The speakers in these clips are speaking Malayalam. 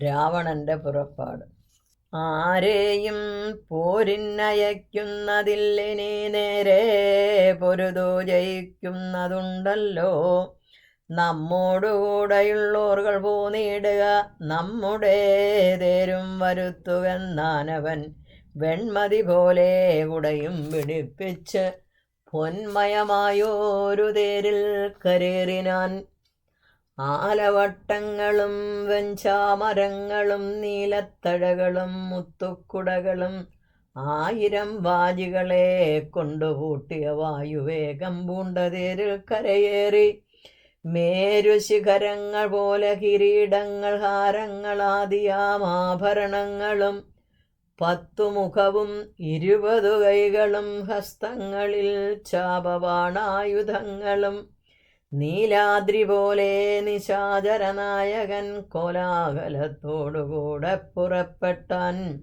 രാവണന്റെ പുറപ്പാട്. ആരെയും പോരിന്നയക്കുന്നതില്ലിനി നേരെ പൊരുതോ ജയിക്കുന്നതുണ്ടല്ലോ. നമ്മോടുകൂടെയുള്ളോർകൾ പോന്നിടുക നമ്മുടെ തേരും വരുത്തുവെന്നാനവൻ വെൺമതി പോലെ കുടയും പിടിപ്പിച്ച് പൊന്മയമായോരു തേരിൽ കരേറിനാൻ ആലവട്ടങ്ങളും വെഞ്ചാമരങ്ങളും നീലത്തഴകളും മുത്തുക്കുടകളും ആയിരം വാജികളെ കൊണ്ടുപൂട്ടിയ വായുവേഗം പൂണ്ടതേരിൽ കരയേറി. മേരുശിഖരങ്ങൾ പോലെ കിരീടങ്ങൾ ഹാരങ്ങളാദിയാമാഭരണങ്ങളും പത്തു മുഖവും ഇരുപതു കൈകളും ഹസ്തങ്ങളിൽ ചാപവാണായുധങ്ങളും. നീലാദ്രി പോലെ നിശാചരനായകൻ കോലാഹലത്തോടുകൂടെ പുറപ്പെട്ടാൻ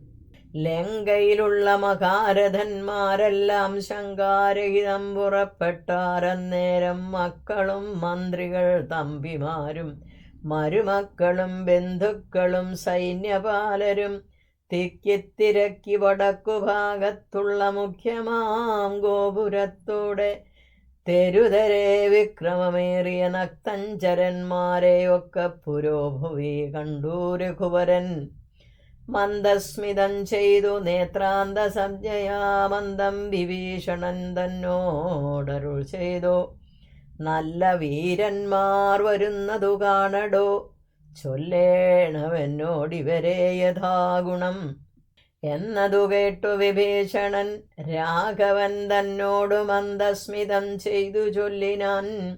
ലങ്കയിലുള്ള മകാരഥന്മാരെല്ലാം ശങ്കാരഹിതം പുറപ്പെട്ടാരന്നേരം മക്കളും മന്ത്രികൾ തമ്പിമാരും മരുമക്കളും ബന്ധുക്കളും സൈന്യപാലരും തിക്കിത്തിരക്കി വടക്കുഭാഗത്തുള്ള മുഖ്യമാം ഗോപുരത്തോടെ തെരുതരെ വിക്രമമേറിയ നക്തഞ്ചരന്മാരെ ഒക്കെ പുരോഭുവി കണ്ടൂ രഘുവരൻ. മന്ദസ്മിതം ചെയ്തു നേത്രാന്ത സംജ്ഞയാമന്ദം വിഭീഷണൻ തന്നോടരുൾ ചെയ്തു. നല്ല വീരന്മാർ വരുന്നതു കാണടോ. ചൊല്ലേണമെന്നോടിവരെ യഥാഗുണം. എന്നതു കേട്ടു വിഭീഷണൻ. രാഘവൻ തന്നോടു മന്ദസ്മിതം ചെയ്തു ചൊല്ലിനാൻ.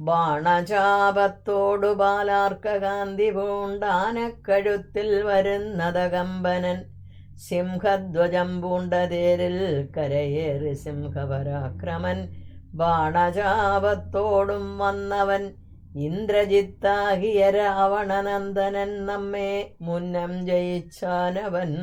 ബാണചാപത്തോടു ബാലാർക്കകാന്തി പൂണ്ടാനക്കഴുത്തിൽ വരുന്നത കമ്പനൻ. സിംഹധ്വജം പൂണ്ടതേരിൽ കരയേറി സിംഹപരാക്രമൻ. ബാണചാപത്തോടും വന്നവൻ ഇന്ദ്രജിത്താകിയ രാവണനന്ദനൻ നമ്മെ മുന്നം ജയിച്ചാനവൻ.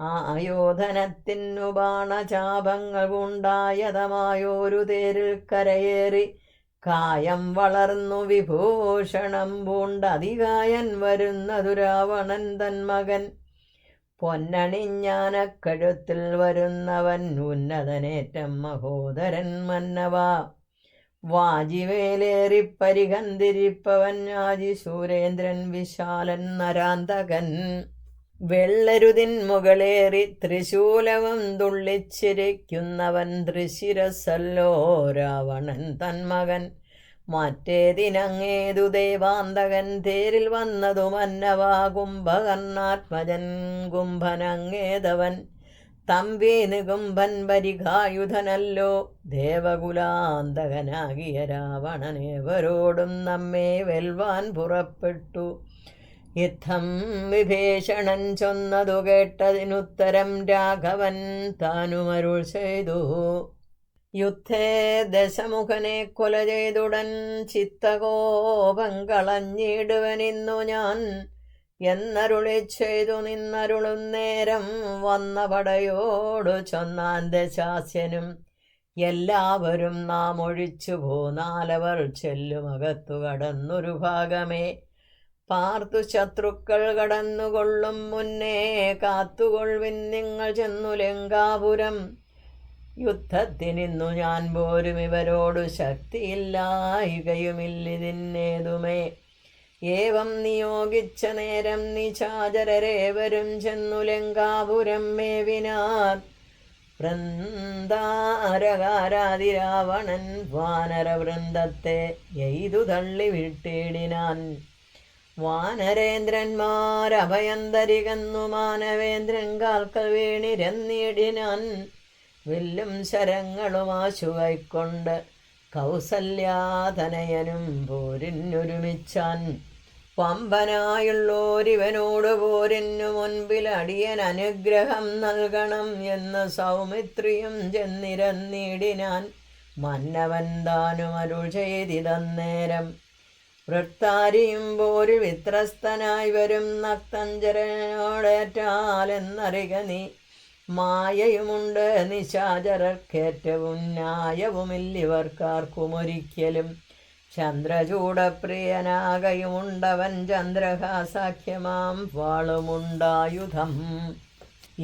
ആയോധനത്തിനു ബാണചാപങ്ങൾ ഉണ്ടായതമായൊരു തേരിൽ കരയേറി കായം വളർന്നു വിഭൂഷണം പൂണ്ടതികായൻ വരുന്നതു രാവണൻ തൻ മകൻ. പൊന്നണിഞ്ഞാനക്കഴുത്തിൽ വരുന്നവൻ ഉന്നതനേറ്റം മഹോദരൻ മന്നവ. വാജിവേലേറി വാജി സൂരേന്ദ്രൻ വിശാലൻ നരാന്തകൻ. വെള്ളരുതിൻ മുകളേറി ത്രിശൂലവും തുള്ളിച്ചിരിക്കുന്നവൻ തൃശിരസല്ലോ രാവണൻ തന്മകൻ മറ്റേതിനങ്ങേതു ദേവാന്തകൻ തേരിൽ വന്നതു മന്നവാ കുംഭകർണാത്മജൻ കുംഭനങ്ങേതവൻ. തമ്പീന് കുംഭൻ പരിഘായുധനല്ലോ ദേവകുലാന്തകനാകിയ രാവണനേവരോടും നമ്മെ വെൽവാൻ പുറപ്പെട്ടു. യുദ്ധം വിഭീഷണൻ ചൊന്നതു കേട്ടതിനുത്തരം രാഘവൻ താനുമരുൾ ചെയ്തു. യുദ്ധേ ദശമുഖനെ കൊല ചെയ്തുടൻ ചിത്തകോപം കളഞ്ഞിടുവനിന്നു ഞാൻ. എന്നരുളി ചെയ്തു നിന്നരുളും നേരം വന്ന പടയോടു ചൊന്നാൻ ശാസ്യനും എല്ലാവരും നാം ഒഴിച്ചു പോന്നാലവർ ചെല്ലുമകത്തു കടന്നൊരു ഭാഗമേ. പാർത്തു ശത്രുക്കൾ കടന്നുകൊള്ളും മുന്നേ കാത്തുകൊള്ളുവിൻ നിങ്ങൾ ചെന്നു ലങ്കാപുരം. യുദ്ധത്തിനിന്നു ഞാൻ പോരും ഇവരോടു ശക്തിയില്ലായികയുമില്ലിതിന്നേതുമേ. ഏവം നിയോഗിച്ച നേരം നിചാചരരേവരും ചെന്നു ലങ്കാപുരം മേവിനാർ. വൃന്ദാരകാരാതിരാവണൻ വാനരവൃന്ദത്തെ എയ്തു തള്ളി വിട്ടിടിനാൻ. വാനരേന്ദ്രന്മാരഭയന്തരികന്നു മാനവേന്ദ്രൻ കാൽക്കൽ വീണിരന്നിടിനാൻ വില്ലും ശരങ്ങളും ആശുവൈക്കൊണ്ട് കൗസല്യാതനയനും പോരിനൊരുമിച്ചാൻ. പമ്പനായുള്ളോരിവനോട് പോരിനു മുൻപിൽ അടിയൻ അനുഗ്രഹം നൽകണം എന്ന് സൗമിത്രിയും ചെന്നിരന്നിടിനാൻ മന്നവൻ താനും അരുൾ ചെയ്തിതന്നേരം. വൃത്താരിയും പോരിൽ വിത്രസ്തനായി വരും നക്തഞ്ചരനോടേറ്റാലെന്നറിക നീ. മായയുമുണ്ട് നിശാചരർക്കേറ്റവും ന്യായവുമില്ലിവർക്കാർക്കുമൊരിക്കലും. ചന്ദ്രചൂടപ്രിയനാകയുമുണ്ടവൻ ചന്ദ്രഹാസാഖ്യമാം വാളുമുണ്ടായുധം.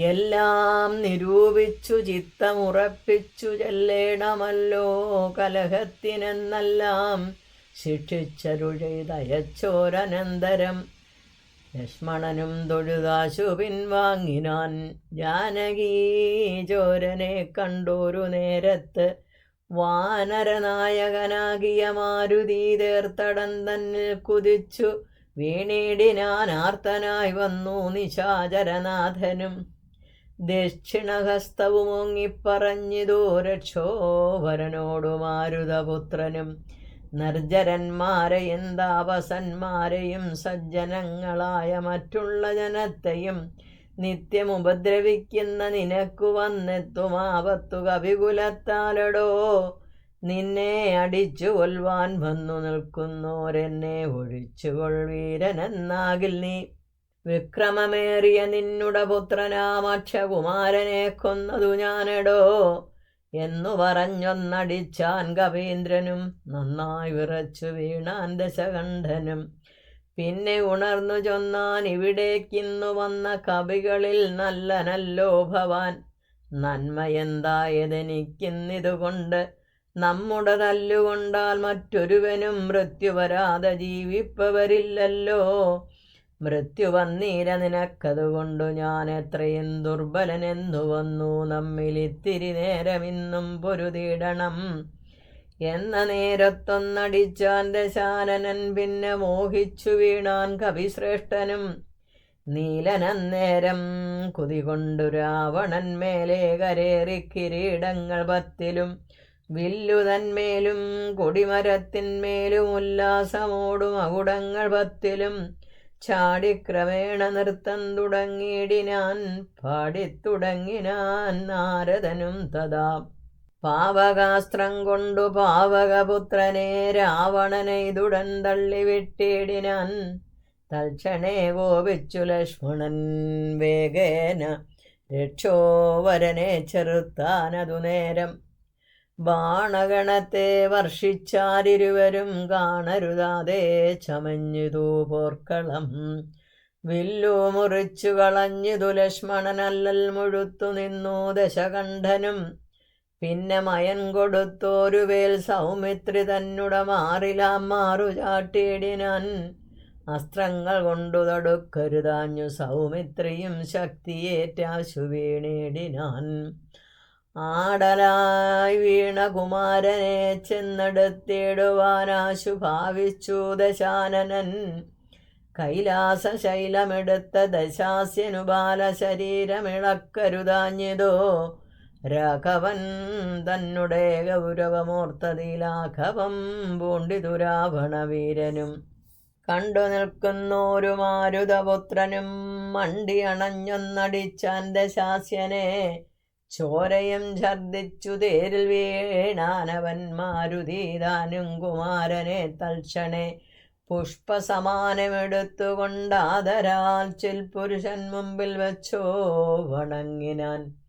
എല്ലാം നിരൂപിച്ചു ചിത്തമുറപ്പിച്ചു ചെല്ലേണമല്ലോ കലഹത്തിനെന്നെല്ലാം ശിക്ഷിച്ചരുഴയച്ചോരനന്തരം ലക്ഷ്മണനും തൊഴുതാശു പിൻവാങ്ങിനാൻ ജാനകീ ചോരനെ കണ്ടൊരു നേരത്ത് വാനരനായകനാകിയ മാരുതി തേർത്തടം തന്നിൽ കുതിച്ചു. വീണിടിനാൻ ആർത്തനായി വന്നു നിശാചരനാഥനും. ദക്ഷിണഹസ്തവുമൊങ്ങിപ്പറഞ്ഞിതോ രക്ഷോഭരനോടു മാരുതപുത്രനും നിർജരന്മാരെയും താപസന്മാരെയും സജ്ജനങ്ങളായ മറ്റുള്ള ജനത്തെയും നിത്യം ഉപദ്രവിക്കുന്ന നിനക്കു വന്നെത്തും ആപത്തു നിന്നെ അടിച്ചു കൊൽവാൻ വന്നു നിൽക്കുന്നോരെന്നെ ഒഴിച്ചുകൊൾവീരനെന്നാകിൽ നീ. വിക്രമമേറിയ നിന്നുട പുത്രനാമക്ഷകുമാരനെ കൊന്നതു ഞാനെടോ. എന്നു പറഞ്ഞൊന്നടിച്ചാൻ കവീന്ദ്രനും നന്നായി വിറച്ചു വീണാൻ ദശകണ്ഠനും. പിന്നെ ഉണർന്നു ചൊന്നാൻ ഇവിടേക്കിന്നു വന്ന കവികളിൽ നല്ലനല്ലോ ഭവാൻ. നന്മയെന്തായതെനിക്കിന്നിതുകൊണ്ട് നമ്മുടെ തല്ലുകൊണ്ടാൽ മറ്റൊരുവനും മൃത്യു വരാതെ ജീവിപ്പവരില്ലല്ലോ. മൃത്യു വന്നീര നിനക്കതുകൊണ്ടു ഞാൻ എത്രയും ദുർബലനെന്നു വന്നു. നമ്മിൽ ഇത്തിരി നേരമിന്നും പൊരുതിടണം എന്ന നേരത്തൊന്നടിച്ചാൻ ദശാനനൻ പിന്നെ മോഹിച്ചു വീണാൻ കവിശ്രേഷ്ഠനും നീലനന്നേരം കുതികൊണ്ടു രാവണൻ മേലെ കരേറി കിരീടങ്ങൾ പത്തിലും വില്ലുതന്മേലും കൊടിമരത്തിന്മേലും ഉല്ലാസമോടും അകുടങ്ങൾ പത്തിലും ചാടിക്രമേണ നൃത്തം തുടങ്ങിയിടിനാൻ പാടിത്തുടങ്ങിനാൻ നാരദനും തഥാ പാവകാസ്ത്രം കൊണ്ടു പാവകപുത്രനെ രാവണനെ ഇതുടൻ തള്ളിവിട്ടിടിനാൻ തൽക്ഷണേ കോപിച്ചു ലക്ഷ്മണൻ. വേഗേന രക്ഷോവരനെ ചെറുത്താനതു നേരം. ബാണഗണത്തെ വർഷിച്ചാരിരുവരും കാണരുതാതെ ചമഞ്ഞിതു പോർക്കളം. വില്ലു മുറിച്ചു കളഞ്ഞിതു ലക്ഷ്മണനല്ലൽ മുഴുത്തു നിന്നു ദശകണ്ഠനും പിന്നെ മയൻ കൊടുത്തോരു വേൽ സൗമിത്രി തന്നുട മാറിലാം മാറു ചാട്ടിയിടിനാൻ അസ്ത്രങ്ങൾ കൊണ്ടു തടുക്കരുതാഞ്ഞു സൗമിത്രിയും ശക്തിയേറ്റാശു വീണിടിനാൻ ആടലായി വീണ കുമാരനെ ചെന്നെടുത്തിടുവാനാശു ഭാവിച്ചു ദശാനനൻ. കൈലാസ ശൈലമെടുത്ത ദശാസ്യനു ബാലശരീരമിളക്കരുതാഞ്ഞിതോ രാഘവൻ തന്നുടെ ഗൗരവമോർത്തതിലാഘവം പൂണ്ടിതുരാവണവീരനും കണ്ടു നിൽക്കുന്നോരു മാരുതപുത്രനും മണ്ടി അണഞ്ഞൊന്നടിച്ചാന്റെ ശാസ്യനെ ചോരയും ഛർദിച്ചു തേരിൽ വീണാനവൻ മാരുതീതാനും കുമാരനെ തൽക്ഷണേ. പുഷ്പസമാനമെടുത്തുകൊണ്ടാദരാൽ ചിൽപുരുഷൻ മുമ്പിൽ വെച്ചോ വണങ്ങിനാൻ.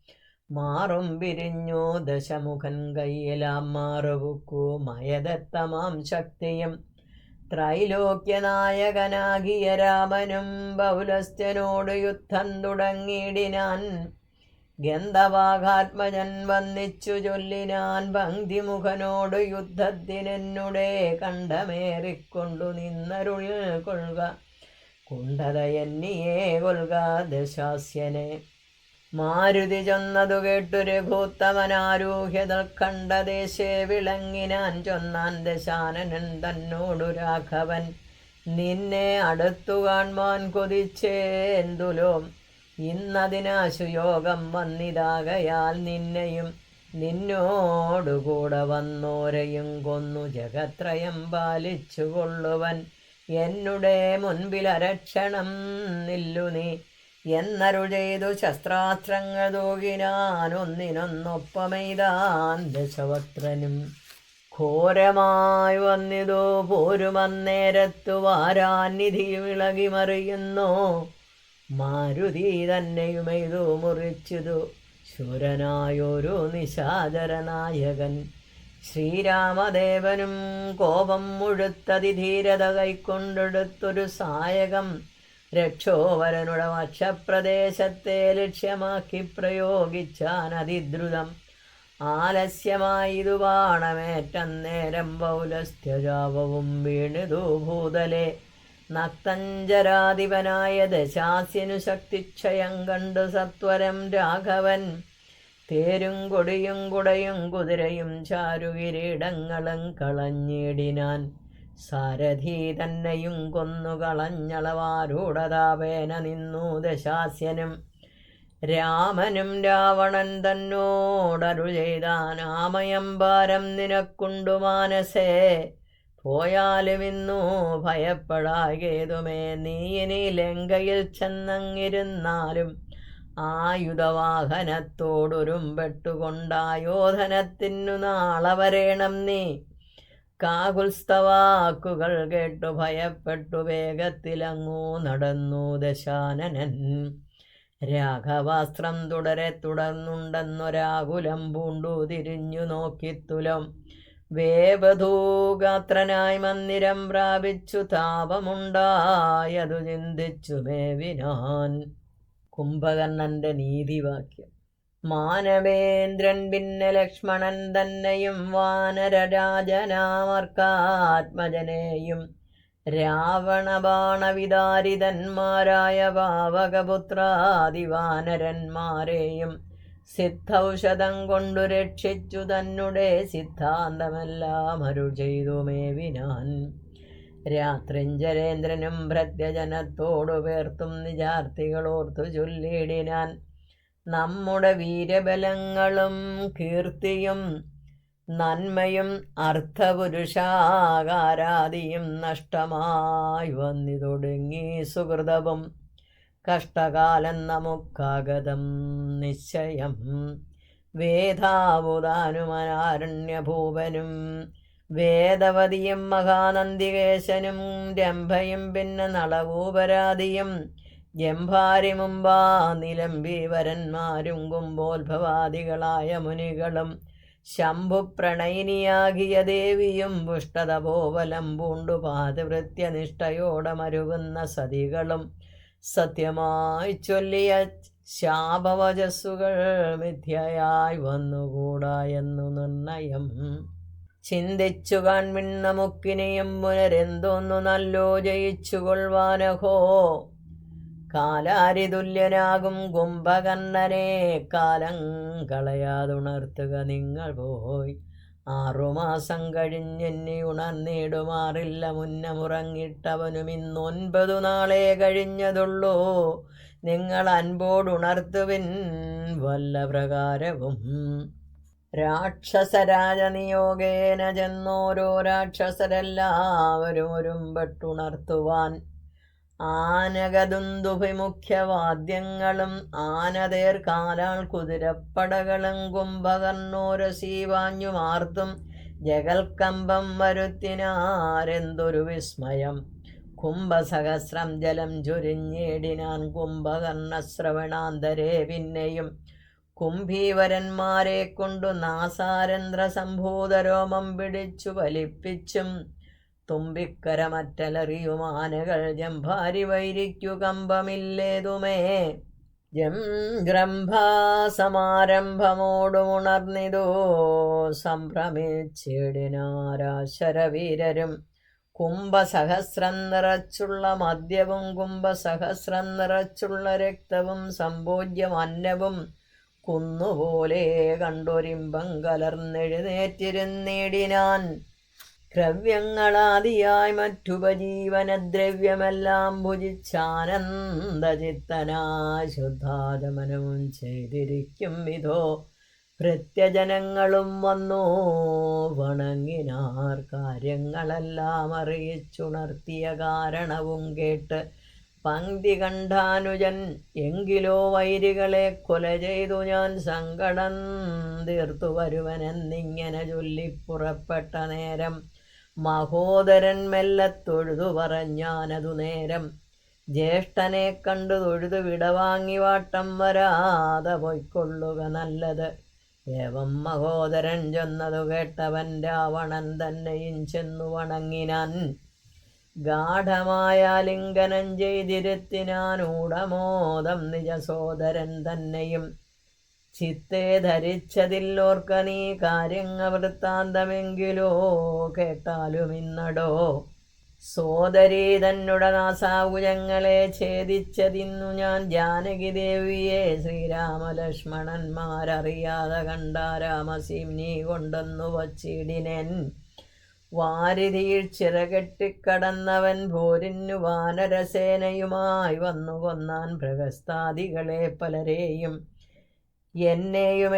മാറും പിരിഞ്ഞു ദശമുഖൻ കയ്യെല്ലാം മാറുവുക്കു മയദത്തമാം ശക്തിയും. ത്രൈലോക്യനായകനാകിയ രാമനും ബൗലസ്ഥനോട് യുദ്ധം തുടങ്ങിയിടിനാൻ. ഗന്ധവാഘാത്മജൻ വന്നിച്ചു ചൊല്ലിനാൻ ഭംഗിമുഖനോട് യുദ്ധത്തിനെന്നുടെ കണ്ടമേറിക്കൊണ്ടു നിന്നരുൾ കൊള്ളുക. കുണ്ടതയന്നിയേ കൊൽക ദശാസ്യനെ. മാരുതി ചൊന്നതു കേട്ടു രഘുത്തമനാരൂഹ്യതൽ കണ്ടദേശേ വിളങ്ങിനാൻ ചൊന്നാൻ ദശാനനൻ തന്നോടു രാഘവൻ. നിന്നെ അടുത്തു കാൺമാൻ കൊതിച്ചേന്തുലോ. ഇന്നതിനാശു യോഗം വന്നിതാകയാൽ നിന്നെയും നിന്നോടുകൂടെ വന്നോരെയും കൊന്നു ജഗത്രയം പാലിച്ചു കൊള്ളുവൻ എന്നുടെ മുൻപിലരക്ഷണം നില്ലു നീ. എന്നരുൾ ചെയ്തു ശസ്ത്രാസ്ത്രങ്ങൾ തൂകിനാനൊന്നിനൊന്നൊപ്പമെയ്താൻ ദശവക്രനും ഘോരമായി വന്നിതോ പോരുമന്നേരത്തു വാരാനിധി വിളകി മറിയുന്നു മാരുതി തന്നെയുമെയ്തു മുറിച്ചതു. ശൂരനായൊരു നിശാചരനായകൻ. ശ്രീരാമദേവനും കോപം മുഴുത്തതിധീരത കൈക്കൊണ്ടെടുത്തൊരു സായകം. രക്ഷോവരനുടെ വക്ഷപ്രദേശത്തെ ലക്ഷ്യമാക്കി പ്രയോഗിച്ചാൻ അതിദ്രുതം. ആലസ്യമായിതു ബാണമേറ്റന്നേരം പൗലസ്ഥ്യജാപവും വീണിതു ഭൂതലെ. നക്തഞ്ചരാധിപനായ ദശാസ്യനു ശക്തിക്ഷയം കണ്ടു സത്വരം രാഘവൻ. തേരും കൊടിയും കുടയും കുതിരയും ചാരുകിരീടങ്ങളും കളഞ്ഞിടിനാൻ. സാരഥി തന്നെയും കൊന്നുകളഞ്ഞളവാരൂഢതാപേന നിന്നു ദശാസ്യനും. രാമനും രാവണൻ തന്നോടരു ചെയ്താൻ ആമയംബാരം നിനക്കുണ്ടു മാനസേ. പോയാലും ഇന്നു ഭയപ്പെടാകേതുമേ. നീ ഇനി ലങ്കയിൽ ചെന്നങ്ങിരുന്നാലും ആയുധവാഹനത്തോടൊരുമ്പെട്ടുകൊണ്ടായോധനത്തിനു നാളെ വരേണം നീ. കാകുൽസ്തവാക്കുകൾ കേട്ടു ഭയപ്പെട്ടു വേഗത്തിലങ്ങൂ നടന്നു ദശാനനൻ. രാഘവാസ്ത്രം തുടരെ തുടർന്നുണ്ടെന്നൊരാകുലം പൂണ്ടു തിരിഞ്ഞു നോക്കിത്തുലം വേവധൂഗാത്രനായി മന്ദിരം പ്രാപിച്ചു താപമുണ്ടായതു ചിന്തിച്ചു മേവിനാൻ. കുംഭകർണന്റെ നീതിവാക്യം. മാനവേന്ദ്രൻ പിന്നെ ലക്ഷ്മണൻ തന്നെയും വാനരരാജനാമർക്കാത്മജനെയും. രാവണബാണവിതാരിതന്മാരായ പാവകപുത്രാദിവാനരന്മാരെയും സിദ്ധൌഷധം കൊണ്ടു രക്ഷിച്ചു തന്നെ സിദ്ധാന്തമെല്ലാം അരു ചെയ്തു മേവിനാൻ രാത്രിഞ്ചരേന്ദ്രനും ഭൃത്യജനത്തോടു പേർത്തും നിജാർത്ഥികളോർത്തു ചൊല്ലിടിനാൻ നമ്മുടെ വീരബലങ്ങളും കീർത്തിയും നന്മയും അർത്ഥപുരുഷാകാരാദിയും നഷ്ടമായി വന്നിതൊടുങ്ങി സുഹൃതവും. കഷ്ടകാലം നമുക്കാഗതം നിശ്ചയം. വേദാവുതാനുമനാരണ്യഭൂപനും വേദവതിയും മഹാനന്ദികേശനും രംഭയും പിന്നെ നളകൂപരാതിയും ജംഭാരി മുമ്പാ നിലമ്പി വരന്മാരും കുംഭോത്ഭവാദികളായ മുനികളും. ശംഭുപ്രണയിനിയാകിയ ദേവിയും പുഷ്ടതപോവലം പൂണ്ടു പാതിവൃത്യനിഷ്ഠയോടെ മരുകുന്ന സതികളും. സത്യമായി ചൊല്ലിയ ശാപവചസ്സുകൾ മിഥ്യയായി വന്നുകൂടാ എന്നു നിർണയം. ചിന്തിച്ചു കാൺമിൻ നമുക്കിനിയും പുനരെന്തോന്നു നല്ലോ ജയിച്ചു കൊള്ളുവാനഹോ കാലാരിതുല്യനാകും കുംഭകർണനെ. കാലം കളയാതുണർത്തുക നിങ്ങൾ പോയി. ആറുമാസം കഴിഞ്ഞെന്നെ ഉണർന്നിടുമാറില്ല മുന്നമുറങ്ങിട്ടവനും ഇന്നൊൻപതു നാളെ കഴിഞ്ഞതുള്ളൂ. നിങ്ങൾ അൻപോടുണർത്തുവിൻ വല്ല പ്രകാരവും രാക്ഷസരാജനിയോഗേന ചെന്നോരോ രാക്ഷസരെല്ലാവരും ഒരുമ്പെട്ടുണർത്തുവാൻ ആനകദുന്ദുഭിമുഖ്യവാദ്യങ്ങളും ആനതേർ കാലാൾ കുതിരപ്പടകളും കുംഭകർണോരസീവാഞ്ഞുമാർത്തും ജഗൽക്കമ്പം വരുത്തിനാരെന്തൊരു വിസ്മയം. കുംഭസഹസ്രം ജലം ചൊരിഞ്ഞേടിനാൻ കുംഭകർണശ്രവണാന്തരേ പിന്നെയും. കുംഭീവരന്മാരെ കൊണ്ടു നാസാരന്ധ്ര സംഭൂതരോമം പിടിച്ചു വലിപ്പിച്ചും തുമ്പിക്കരമറ്റലറിയുമാനകൾ ജംഭാരി വൈരിക്കു കമ്പമില്ലേതുമേ? ജം ഗ്രംഭാസമാരംഭമോടുമുണർന്നിതോ. സംഭ്രമിച്ചിടിനാരാശരവീരരും കുംഭസഹസ്രം നിറച്ചുള്ള മദ്യവും കുംഭസഹസ്രം നിറച്ചുള്ള രക്തവും സമ്പോജ്യം അന്നവും കുന്നുപോലെ കണ്ടൊരിമ്പം കലർന്നെഴുന്നേറ്റിരുന്നിടിനാൻ. ദ്രവ്യങ്ങളാദിയായി മറ്റുപജീവനദ്രവ്യമെല്ലാം ഭുജിച്ചാനന്ദചിത്തനാശുദ്ധാചമനവും ചെയ്തിരിക്കും വിധോ പ്രത്യജനങ്ങളും വന്നോ വണങ്ങിനാർ കാര്യങ്ങളെല്ലാം അറിയിച്ചുണർത്തിയ കാരണവും കേട്ട് പങ്ക്തി കണ്ടാനുജൻ എങ്കിലോ വൈരികളെ കൊല ചെയ്തു ഞാൻ സങ്കടം തീർത്തു വരുവനെന്നിങ്ങനെ ചൊല്ലി പുറപ്പെട്ട നേരം മഹോദരൻ മെല്ലെ തൊഴുതു പറഞ്ഞാനതു നേരം ജ്യേഷ്ഠനെ കണ്ടു തൊഴുതു വിടവാങ്ങി വാട്ടം വരാതെ പൊയ്ക്കൊള്ളുക നല്ലത്. ഏവം മഹോദരൻ ചെന്നതു കേട്ടവൻ രാവണൻ തന്നെയും ചെന്നു വണങ്ങിനാൻ. ഗാഠമായ ലിംഗനം ചെയ്തിരുത്തിനാൻ ഊടമോദം നിജ തന്നെയും ചിത്തെ ധരിച്ചതില്ലോർക്ക നീ കാര്യങ്ങ വൃത്താന്തമെങ്കിലോ കേട്ടാലും ഇന്നടോ. സോദരി തന്നുട നാസാവുജങ്ങളെ ഛേദിച്ചതിന്നു ഞാൻ ജാനകി ദേവിയെ ശ്രീരാമലക്ഷ്മണന്മാരറിയാതെ കണ്ട രാമസീം നീ കൊണ്ടെന്നു വച്ചിടിനൻ. വാരിധിയിൽ ചിറകെട്ടിക്കടന്നവൻ പോരിന്നു വാനരസേനയുമായി വന്നു കൊന്നാൻ പ്രഗസ്താദികളെ പലരെയും എന്നെയും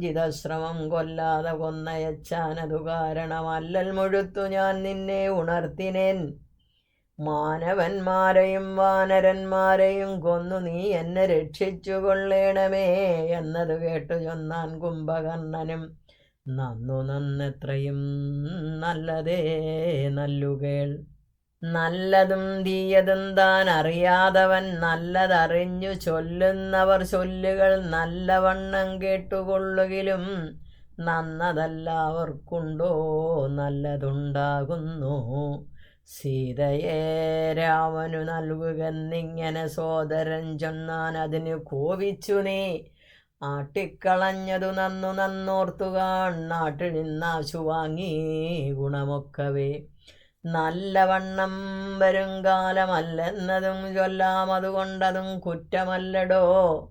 ജിതശ്രമം കൊല്ലാതെ കൊന്നയച്ചാനതു കാരണമല്ലൽ മുഴുത്തു ഞാൻ നിന്നെ ഉണർത്തിനേൻ. മാനവന്മാരെയും വാനരന്മാരെയും കൊന്നു നീ എന്നെ രക്ഷിച്ചു കൊള്ളേണമേ എന്നത് കേട്ടു ചൊന്നാൻ കുംഭകർണനും. നന്നു നന്നെത്രയും നല്ലതേ നല്ലുകേൾ. നല്ലതും തീയതും താൻ അറിയാതവൻ നല്ലതറിഞ്ഞു ചൊല്ലുന്നവർ ചൊല്ലുകൾ നല്ലവണ്ണം കേട്ടുകൊള്ളുകിലും നന്നതല്ലാവർക്കുണ്ടോ നല്ലതുണ്ടാകുന്നു. സീതയെ രാമനു നൽകുകെന്നിങ്ങനെ സോദരൻ ചൊന്നാൻ അതിന് കോപിച്ചു നീ. ആട്ടിക്കളഞ്ഞതു നന്നു നന്നോർത്തുകാൺ നാട്ടിൽ നിന്നാശു വാങ്ങി ഗുണമൊക്കവേ. നല്ലവണ്ണം ചൊല്ലാം അതുകൊണ്ടതും കുറ്റമല്ലടോ.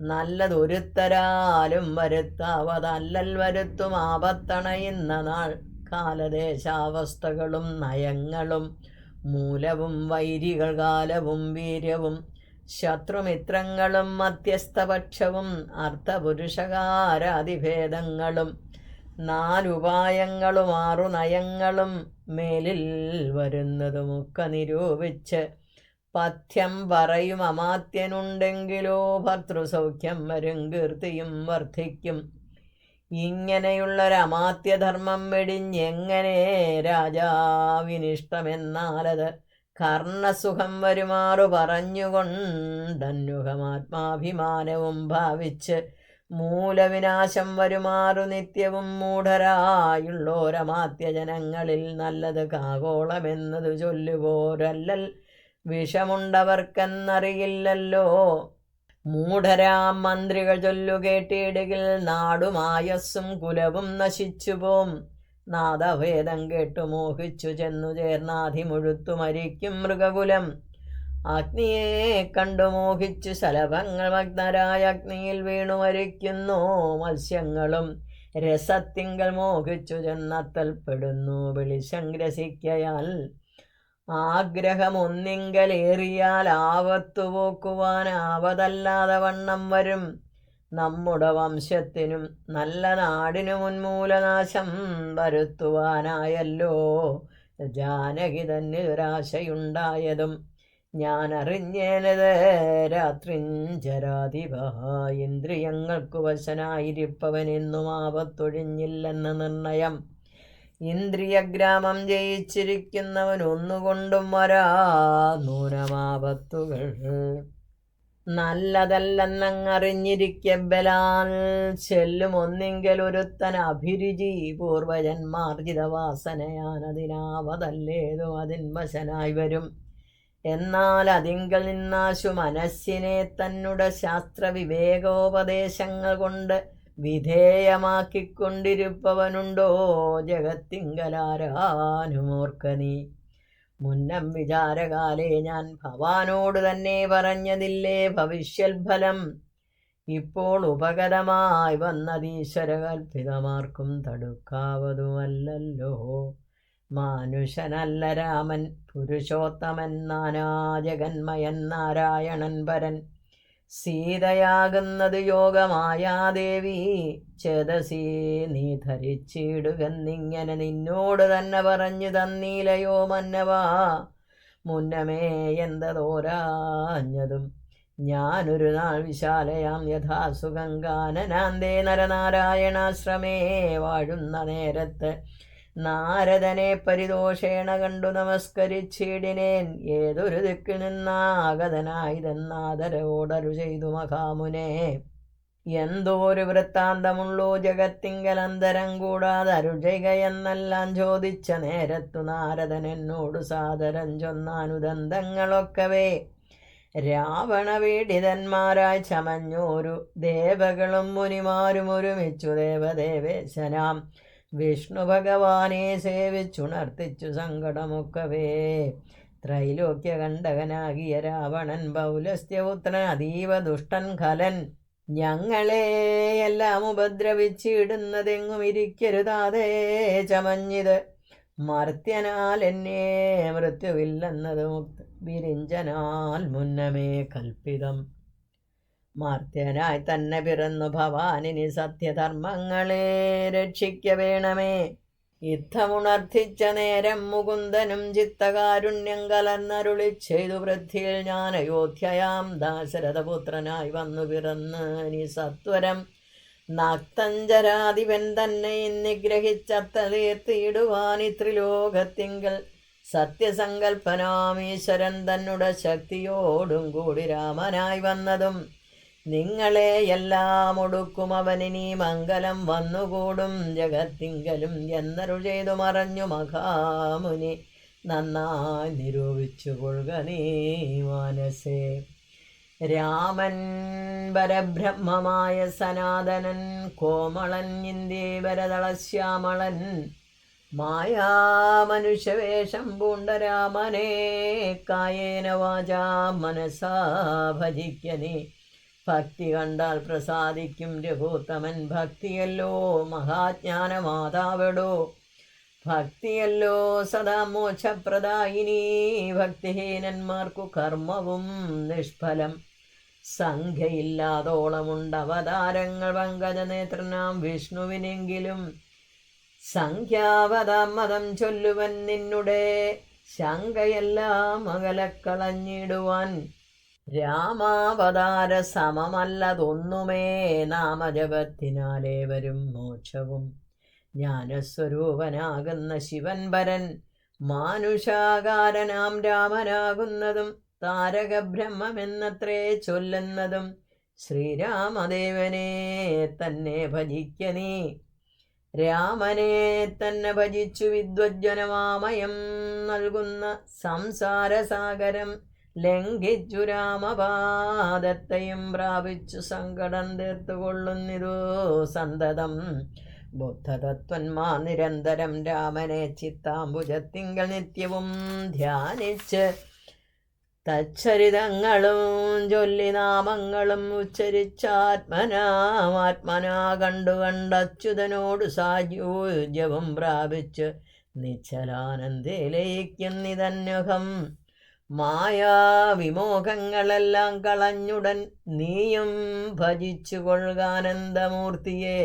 നല്ലതൊരുത്തരാലും വരുത്താവതല്ലൽ വരുത്തും ആപത്തണയുന്ന നാൾ. കാലദേശാവസ്ഥകളും നയങ്ങളും മൂലവും വൈരികൾ കാലവും വീര്യവും ശത്രുമിത്രങ്ങളും മധ്യസ്ഥപക്ഷവും അർത്ഥപുരുഷകാരാതിഭേദങ്ങളും നാലുപായങ്ങളും ആറു നയങ്ങളും മേലിൽ വരുന്നതുമൊക്കെ നിരൂപിച്ച് പഥ്യം പറയും അമാത്യനുണ്ടെങ്കിലോ ഭർത്തൃസൗഖ്യം വരും കീർത്തിയും വർദ്ധിക്കും. ഇങ്ങനെയുള്ളൊരമാത്യധർമ്മം വെടിഞ്ഞെങ്ങനെ രാജാവിനിഷ്ടമെന്നാലത് കർണസുഖം വരുമാറു പറഞ്ഞുകൊണ്ടന്യുഹമാത്മാഭിമാനവും ഭാവിച്ച് മൂലവിനാശം വരുമാറു നിത്യവും മൂഢരായുള്ളോരമാത്യ ജനങ്ങളിൽ നല്ലത് കാകോളമെന്നത് ചൊല്ലുപോരല്ലൽ വിഷമുണ്ടവർക്കെന്നറിയില്ലല്ലോ. മൂഢരാം മന്ത്രികൾ ചൊല്ലുകേട്ടിടുകിൽ നാടുമായസ്സും കുലവും നശിച്ചുപോം. നാദഭേദം കേട്ടു മോഹിച്ചു ചെന്നു ചേർന്നാധിമുഴുത്തു മരിക്കും മൃഗകുലം. അഗ്നിയെ കണ്ടു മോഹിച്ചു ശലഭങ്ങൾ ഭഗ്നരായ അഗ്നിയിൽ വീണു മരിക്കുന്നു. മത്സ്യങ്ങളും രസത്തിങ്കൽ മോഹിച്ചു ചെന്നത്തൽപ്പെടുന്നു വെളിശം ഗ്രസിക്കയാൽ ആഗ്രഹമൊന്നിങ്കലേറിയാൽ ആവത്തുപോക്കുവാൻ ആവതല്ലാതെ വണ്ണം വരും. നമ്മുടെ വംശത്തിനും നല്ല നാടിനു ഉന്മൂലനാശം വരുത്തുവാനായല്ലോ. ജാനകി തന്നെ ഒരാശയുണ്ടായതും ഞാൻ അറിഞ്ഞേനത് രാത്രിഞ്ചരാധിപ ഇന്ദ്രിയങ്ങൾക്കു വശനായിരിപ്പവനെന്നും ആപത്തൊഴിഞ്ഞില്ലെന്ന നിർണയം. ഇന്ദ്രിയഗ്രാമം ജയിച്ചിരിക്കുന്നവൻ ഒന്നുകൊണ്ടും വരാ നൂനമാപത്തുകൾ നല്ലതല്ലെന്നങ്ങറിഞ്ഞിരിക്കെ ബലാൽ ചെല്ലും ഒന്നെങ്കിൽ ഒരുത്തൻ അഭിരുചി പൂർവജന്മാർജിത വാസനയാനതിനാവതല്ലേതും അതിൻ വശനായി വരും. എന്നാൽ അതിങ്കൽ നിന്നാശു മനസ്സിനെ തന്നുടെ ശാസ്ത്രവിവേകോപദേശങ്ങൾ കൊണ്ട് വിധേയമാക്കിക്കൊണ്ടിരുപ്പവനുണ്ടോ? ജഗത്തിങ്കലാരാനുമോർക്ക നീ. മുന്നം വിചാരകാലേ ഞാൻ ഭവാനോട് തന്നെ പറഞ്ഞതില്ലേ? ഭവിഷ്യൽഫലം ഇപ്പോൾ ഉപഗതമായി വന്നതീശ്വരകൽപ്പിതമാർക്കും തടുക്കാവതുമല്ലല്ലോ. മാനുഷനല്ല രാമൻ പുരുഷോത്തമൻ നാനാജഗന്മയൻ നാരായണൻ പരൻ സീതയാകുന്നത് യോഗമായാദേവി ചേതസീ നീ ധരിച്ചിടുകന്നിങ്ങനെ നിന്നോട് തന്നെ പറഞ്ഞു തന്നീലയോ മന്നവാ. മുന്നമേ എന്തതോരാഞ്ഞതും ഞാനൊരു നാൾ വിശാലയാം യഥാസുഖം കാനനാന്തേ നരനാരായണാശ്രമേ. വാഴുന്ന നേരത്ത് നാരദനെ പരിദോഷേണ കണ്ടു നമസ്കരിച്ചിടിനേൻ. ഏതൊരു ദിക്കിൽ നിന്നാഗതനായതെന്നാദരവോടരു ചെയ്തു മഹാമുനെ. എന്തോരു വൃത്താന്തമുള്ളൂ ജഗത്തിങ്കലന്തരം കൂടാതെ അരുജക എന്നെല്ലാം ചോദിച്ച നേരത്തു നാരദൻ എന്നോട് സാദരം ചൊന്നാനുദന്തങ്ങളൊക്കവേ. രാവണ പീഡിതന്മാരായി ചമഞ്ഞോരു ദേവകളും മുനിമാരും ഒരുമിച്ചു ദേവദേവേശനാം. വിഷ്ണു ഭഗവാനെ സേവിച്ചുണർത്തിച്ചു സങ്കടമൊക്കവേ. ത്രൈലോക്യ കണ്ടകനാകിയ രാവണൻ പൗലസ്ത്യപുത്രൻ അതീവ ദുഷ്ടൻ ഖലൻ ഞങ്ങളെ എല്ലാം ഉപദ്രവിച്ചിടുന്നതെങ്ങും ഇരിക്കരുതാതെ ചമഞ്ഞിത്. മർത്യനാൽ എന്നെ മൃത്യുവില്ലെന്നത് മുക്ത വിരിഞ്ചനാൽ മുന്നമേ കൽപ്പിതം. മർത്യനായി തന്നെ പിറന്നു ഭവാനിനി സത്യധർമ്മങ്ങളെ രക്ഷിക്ക വേണമേ യുദ്ധമുണർത്തിച്ച നേരം മുകുന്ദനും ചിത്തകാരുണ്യം കലർന്നരുളി ചെയ്തു വൃദ്ധിയിൽ ഞാൻ അയോധ്യയാം ദാശരഥപുത്രനായി വന്നു പിറന്ന്. നീ സത്വരം നാക്തഞ്ചരാധിപൻ തന്നെ നിഗ്രഹിച്ചത്ത തീർത്തിയിടുവാൻ ത്രിലോകത്തിങ്കൽ സത്യസങ്കൽപ്പനാമീശ്വരൻ തന്നുടെ ശക്തിയോടും കൂടി രാമനായി വന്നതും നിങ്ങളെ എല്ലാം ഒടുക്കും അവനിനി മംഗലം വന്നുകൂടും ജഗത്തിങ്കലും എന്നരു ചെയ്തു മറഞ്ഞു മഹാമുനി. നന്നായി നിരൂപിച്ചു കൊള്ളുക നീ മാനസേ. രാമൻ പരബ്രഹ്മമായ സനാതനൻ കോമളൻ ഇന്ത്യവരതളശ്യാമളൻ മായാമനുഷ്യവേഷം പൂണ്ട രാമനേ കായേന വാചാ മനസാ ഭജിക്കനേ ഭക്തി കണ്ടാൽ പ്രസാദിക്കും രഘുത്തമൻ. ഭക്തിയല്ലോ മഹാജ്ഞാനമാതാവടോ. ഭക്തിയല്ലോ സദാ മോക്ഷപ്രദായിനി. ഭക്തിഹീനന്മാർക്കു കർമ്മവും നിഷ്ഫലം. സംഖ്യയില്ലാതോളമുണ്ട് അവതാരങ്ങൾ പങ്കജനേത്രനാം വിഷ്ണുവിനെങ്കിലും സംഖ്യാവതാം മതം ചൊല്ലുവൻ നിന്നുടെ. ശങ്കയെല്ലാം അകലക്കളഞ്ഞിടുവാൻ രാമാവതാര സമമല്ലതൊന്നുമേ നാമജപത്തിനാലേ വരും മോക്ഷവും. ജ്ഞാനസ്വരൂപനാകുന്ന ശിവൻ വരൻ മാനുഷാകാരനാം രാമനാകുന്നതും താരകബ്രഹ്മമെന്നത്രേ ചൊല്ലുന്നതും ശ്രീരാമദേവനെ തന്നെ ഭജിക്ക നീ. രാമനെ തന്നെ ഭജിച്ചു വിദ്വജ്ജനമാമയം നൽകുന്ന സംസാരസാഗരം ലംഘിച്ചു രാമപാദത്തെയും പ്രാപിച്ചു സങ്കടം തീർത്തുകൊള്ളുന്നിതു സന്തതം. ബുദ്ധതത്വന്മാ നിരന്തരം രാമനെ ചിത്താംബുജത്തിങ്കൾ നിത്യവും ധ്യാനിച്ച് തച്ചരിതങ്ങളും ചൊല്ലി നാമങ്ങളും ഉച്ചരിച്ചാത്മനാത്മനാ കണ്ടു കണ്ടച്യുതനോട് സായുജ്യവും പ്രാപിച്ച് മായാ വിമോഹങ്ങളെല്ലാം കളഞ്ഞുടൻ നീയും ഭജിച്ചു കൊള്ളുകാനന്ദമൂർത്തിയെ